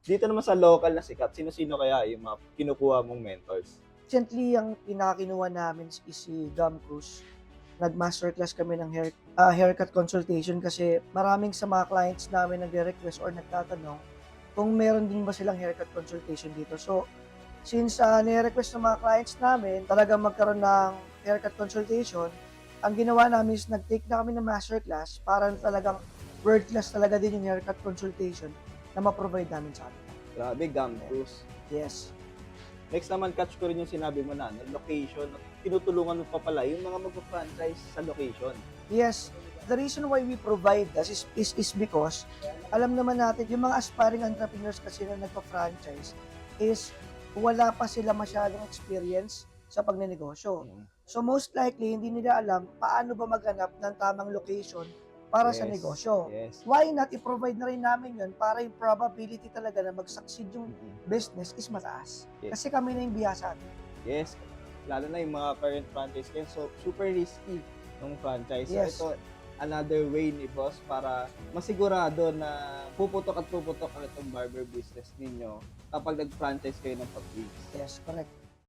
Dito naman sa local na sikat, sino-sino kaya yung mga kinukuha mong mentors? Recently, ang pinakakinuha namin is si Gum Cruz. Nag-masterclass kami ng hair, ah, haircut consultation kasi maraming sa mga clients namin nagre-request or nagtatanong kung meron din ba silang haircut consultation dito. So, since uh, nire-request ng mga clients namin talagang magkaroon ng haircut consultation, ang ginawa namin is nag-take na kami ng masterclass para talagang world class talaga din yung haircut consultation na ma-provide namin sa amin. Grabe, Gum Cruise. Yes. Next naman, catch ko rin yung sinabi mo na, no, location. Tinutulungan mo pa pala yung mga magpa-franchise sa location. Yes, the reason why we provide this is, is, is because alam naman natin, yung mga aspiring entrepreneurs kasi na nagpa-franchise is wala pa sila masyadong experience sa pagnenegosyo. So most likely, hindi nila alam paano ba maghanap ng tamang location para sa Yes. negosyo. Yes. Why not i-provide na rin namin yun para yung probability talaga na mag-succeed yung Mm-mm. business is mataas. Yes. Kasi kami na yung biyasa. Yes. Lalo na yung mga current franchise kayo. So, super risky ng franchise. Yes. So, ito, another way ni boss para masigurado na puputok at puputok ang itong barber business ninyo kapag nag-franchise kayo ng pag Yes, correct.